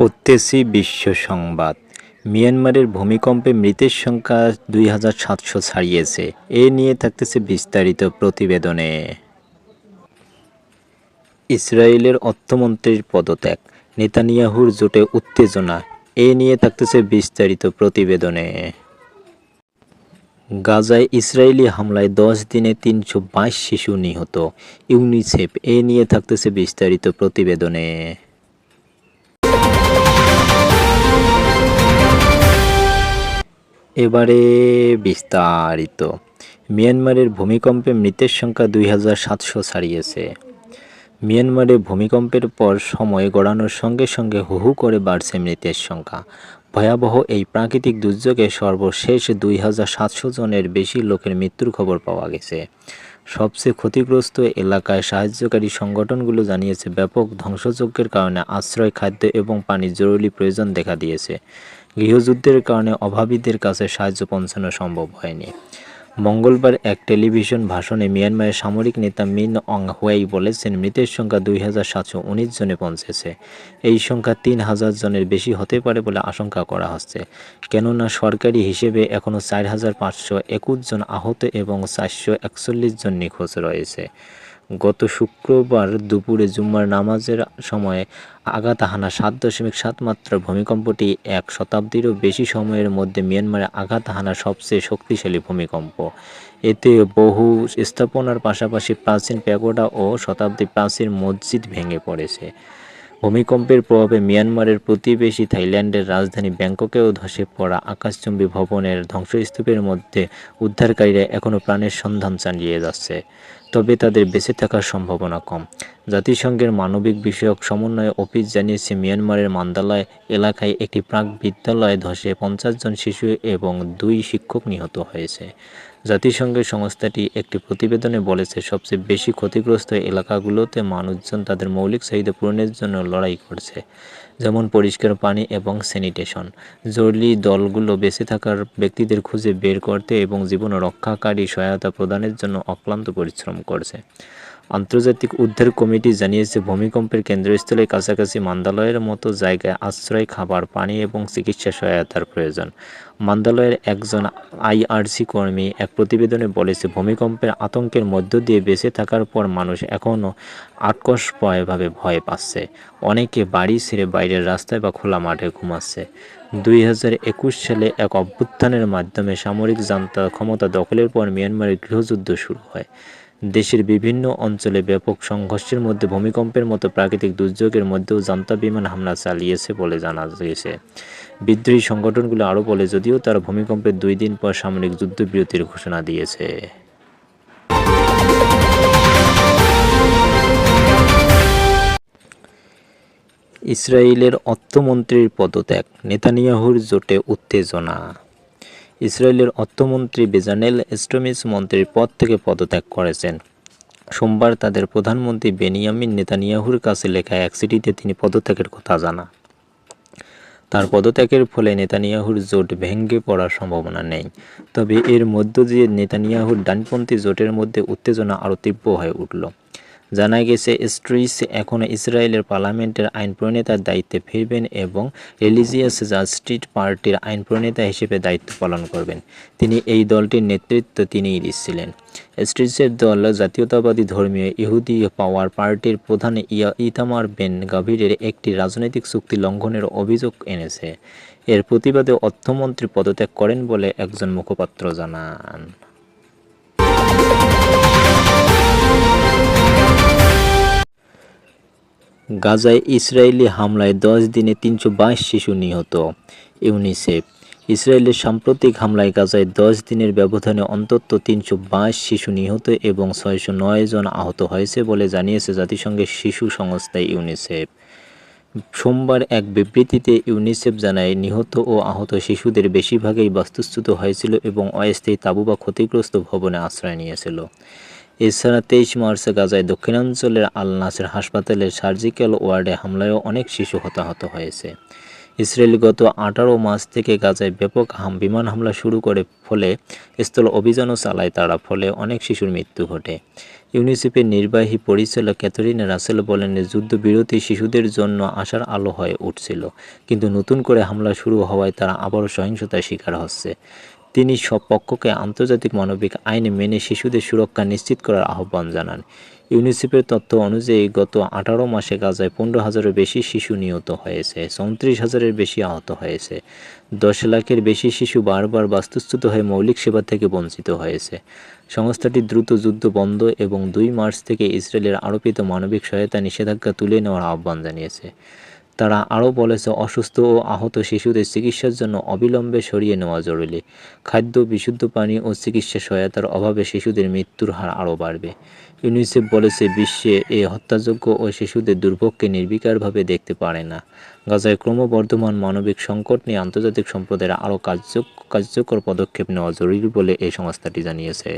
পড়তেছি বিশ্ব সংবাদ। মিয়ানমারের ভূমিকম্পে মৃতের সংখ্যা দুই হাজার সাতশো ছাড়িয়েছে। এ নিয়ে থাকতেছে বিস্তারিত প্রতিবেদনে। ইসরায়েলের অর্থমন্ত্রীর পদত্যাগ, নেতানিয়াহুর জোটে উত্তেজনা, এ নিয়ে থাকতেছে বিস্তারিত প্রতিবেদনে। গাজায় ইসরায়েলি হামলায় দশ দিনে তিনশো বাইশ শিশু নিহত। ইউনিসেফ, এ নিয়ে থাকতেছে বিস্তারিত প্রতিবেদনে। এবারে বিস্তারিত। মিয়ানমারের ভূমিকম্পে মৃতের সংখ্যা দুই হাজার সাতশো ছাড়িয়েছে। মিয়ানমারে ভূমিকম্পের পর সময় গড়ানোর সঙ্গে সঙ্গে হুহু করে বাড়ছে মৃতের সংখ্যা। ভয়াবহ এই প্রাকৃতিক দুর্যোগে সর্বশেষ দুই হাজার সাতশো জনের বেশি লোকের মৃত্যুর খবর পাওয়া গেছে। সবচেয়ে ক্ষতিগ্রস্ত এলাকায় সাহায্যকারী সংগঠনগুলো জানিয়েছে, ব্যাপক ধ্বংসযজ্ঞের কারণে আশ্রয়, খাদ্য এবং পানির জরুরি প্রয়োজন দেখা দিয়েছে। গৃহযুদ্ধের কারণে অভাবীদের কাছে সাহায্য পৌঁছানো সম্ভব হয়নি। মঙ্গলবার এক টেলিভিশন ভাষণে মিয়ানমারের সামরিক নেতা মিন অং হুয়াই বলেছেন, মৃতের সংখ্যা দুই হাজার সাতশো উনিশ জনে পৌঁছেছে। এই সংখ্যা তিন হাজার জনের বেশি হতে পারে বলে আশঙ্কা করা হচ্ছে। কেননা সরকারি হিসেবে এখনও চার হাজার পাঁচশো একুশ জন আহত এবং চারশো একচল্লিশ জন নিখোঁজ রয়েছে। গত শুক্রবার দুপুরে জুম্মার নামাজের সময় আঘাত হানা সাত দশমিক সাত মাত্রার ভূমিকম্পটি এক শতাব্দীরও বেশি সময়ের মধ্যে মিয়ানমারে আঘাত হানা সবচেয়ে শক্তিশালী ভূমিকম্প। এতে বহু স্থাপনার পাশাপাশি প্রাচীন প্যাগোডা ও শতাব্দী প্রাচীন মসজিদ ভেঙে পড়েছে। ভূমিকম্পের প্রভাবে মিয়ানমারের প্রতিবেশী থাইল্যান্ডের রাজধানী ব্যাংককেও ধসে পড়া আকাশচুম্বী ভবনের ধ্বংসস্তূপের মধ্যে উদ্ধারকারীরা এখনও প্রাণের সন্ধান চালিয়ে যাচ্ছে। তবে তাদের বেঁচে থাকার সম্ভাবনা কম। জাতিসংঘের মানবিক বিষয়ক সমন্বয় অফিস জানিয়েছে, মিয়ানমারের মান্দালয় এলাকায় একটি প্রাক বিদ্যালয় ধসে পঞ্চাশ জন শিশু এবং দুই শিক্ষক নিহত হয়েছে। জাতিসংঘের সংস্থাটি একটি প্রতিবেদনে বলেছে, সবচেয়ে বেশি ক্ষতিগ্রস্ত এলাকাগুলোতে মানুষজন তাদের মৌলিক চাহিদা পূরণের জন্য লড়াই করছে, যেমন পরিষ্কার পানি এবং স্যানিটেশন। জরুরি দলগুলো বেঁচে থাকার ব্যক্তিদের খুঁজে বের করতে এবং জীবন রক্ষাকারী সহায়তা প্রদানের জন্য অক্লান্ত পরিশ্রম করছে। আন্তর্জাতিক উদ্ধার কমিটি জানিয়েছে, ভূমিকম্পের কেন্দ্রস্থলের কাছাকাছি মান্দালয়ের মতো জায়গায় আশ্রয়, খাবার, পানি এবং চিকিৎসা সহায়তার প্রয়োজন। মান্দালয়ের একজন আইআরসি কর্মী এক প্রতিবেদনে বলেছে, ভূমিকম্পের আতঙ্কের মধ্য দিয়ে বেঁচে থাকার পর মানুষ এখনও আটকসপয়ভাবে ভয় পাচ্ছে। অনেকে বাড়ি ছেড়ে বাইরের রাস্তায় বা খোলা মাঠে ঘুমাচ্ছে। দুই হাজার একুশ সালে এক অভ্যুত্থানের মাধ্যমে সামরিক জান্তা ক্ষমতা দখলের পর মিয়ানমারের গৃহযুদ্ধ শুরু হয়। দেশের বিভিন্ন অঞ্চলে ব্যাপক সংঘর্ষের মধ্যে ভূমিকম্পের মতো প্রাকৃতিক দুর্যোগের মধ্যেও জান্তা বিমান হামলা চালিয়েছে বলে জানা গিয়েছে। বিদ্রোহী সংগঠনগুলো আরও বলে, যদিও তারা ভূমিকম্পের দুই দিন পর সামরিক যুদ্ধবিরতির ঘোষণা দিয়েছে। ইসরায়েলের অর্থমন্ত্রীর পদত্যাগ, নেতানিয়াহুর জোটে উত্তেজনা। ইসরায়েলের অর্থমন্ত্রী বেজানেল স্টোমিস মন্ত্রীর পদ থেকে পদত্যাগ করেছেন। সোমবার তাদের প্রধানমন্ত্রী বেনিয়ামিন নেতানিয়াহুর কাছে লেখা এক চিঠিতে তিনি পদত্যাগের কথা জানা তার পদত্যাগের ফলে নেতানিয়াহুর জোট ভেঙ্গে পড়ার সম্ভাবনা নেই। তবে এর মধ্য দিয়ে নেতানিয়াহুর ডানপন্থী জোটের মধ্যে উত্তেজনা আরও তীব্র হয়ে উঠল। জানা গেছে স্ট্রিস এখন ইসরায়েলের পার্লামেন্টের আইন প্রণেতার দায়িত্বে ফিরবেন এবং রিলিজিয়াস জাস্টিস পার্টির আইন প্রণেতা হিসেবে দায়িত্ব পালন করবেন। তিনি এই দলটির নেতৃত্ব তিনিই দিচ্ছিলেন। স্ট্রিসের দল জাতীয়তাবাদী ধর্মীয় ইহুদি পাওয়ার পার্টির প্রধান ইয়া ইতামার বেন গাভীরের একটি রাজনৈতিক চুক্তি লঙ্ঘনের অভিযোগ এনেছে। এর প্রতিবাদে অর্থমন্ত্রী পদত্যাগ করেন বলে একজন মুখপাত্র জানান। গাজায় ইসরায়েলি হামলায় দশ দিনে তিনশো বাইশ শিশু নিহত। ইউনিসেফ, ইসরায়েলের সাম্প্রতিক হামলায় গাজায় দশ দিনের ব্যবধানে অন্তত তিনশো বাইশ শিশু নিহত এবং ছয়শো নয় জন আহত হয়েছে বলে জানিয়েছে জাতিসংঘের শিশু সংস্থা ইউনিসেফ। সোমবার এক বিবৃতিতে ইউনিসেফ জানায়, নিহত ও আহত শিশুদের বেশিরভাগই বাস্তুচ্যুত হয়েছিল এবং অস্থায়ী তাঁবু বা ক্ষতিগ্রস্ত ভবনে আশ্রয় নিয়েছিল। এছাড়া তেইশ মার্চ গাজায় দক্ষিণাঞ্চলের আল নাসের হাসপাতালের সার্জিক্যাল ওয়ার্ডে হামলায়ও অনেক শিশু হতাহত হয়েছে। ইসরায়েল গত আঠারো মাস থেকে গাজায় ব্যাপক হাম, বিমান হামলা শুরু করে ফলে স্থল অভিযানও চালায় তারা, ফলে অনেক শিশুর মৃত্যু ঘটে। ইউনিসেফের নির্বাহী পরিচালক ক্যাথরিন রাসেল বলেন, যুদ্ধবিরতি শিশুদের জন্য আশার আলো হয়ে উঠছিল, কিন্তু নতুন করে হামলা শুরু হওয়ায় তারা আবারও সহিংসতার শিকার হচ্ছে। তিনি সব পক্ষকে আন্তর্জাতিক মানবিক আইন মেনে শিশুদের সুরক্ষা নিশ্চিত করার আহ্বান জানান। ইউনিসেফের তথ্য অনুযায়ী, গত আঠারো মাসে গাজায় পনেরো হাজারের বেশি শিশু নিহত হয়েছে, চৌত্রিশ হাজারের বেশি আহত হয়েছে। দশ লাখের বেশি শিশু বারবার বাস্তুচ্যুত হয়ে মৌলিক সেবা থেকে বঞ্চিত হয়েছে। সংস্থাটি দ্রুত যুদ্ধ বন্ধ এবং দুই মার্চ থেকে ইসরায়েলের আরোপিত মানবিক সহায়তা নিষেধাজ্ঞা তুলে নেওয়ার আহ্বান জানিয়েছে। তারা আরও বলেছে, অসুস্থ ও আহত শিশুদের চিকিৎসার জন্য অবিলম্বে সরিয়ে নেওয়া জরুরি। খাদ্য, বিশুদ্ধ পানি ও চিকিৎসা সহায়তার অভাবে শিশুদের মৃত্যুর হার আরও বাড়বে। ইউনিসেফ বলেছে, বিশ্বে এ হত্যাযোগ্য ও শিশুদের দুর্ভোগকে নির্বিকারভাবে দেখতে পারে না। গাজায় ক্রমবর্ধমান মানবিক সংকট নিয়ে আন্তর্জাতিক সম্প্রদায়ের আরও কার্য কার্যকর পদক্ষেপ নেওয়া জরুরি বলে এই সংস্থাটি জানিয়েছে।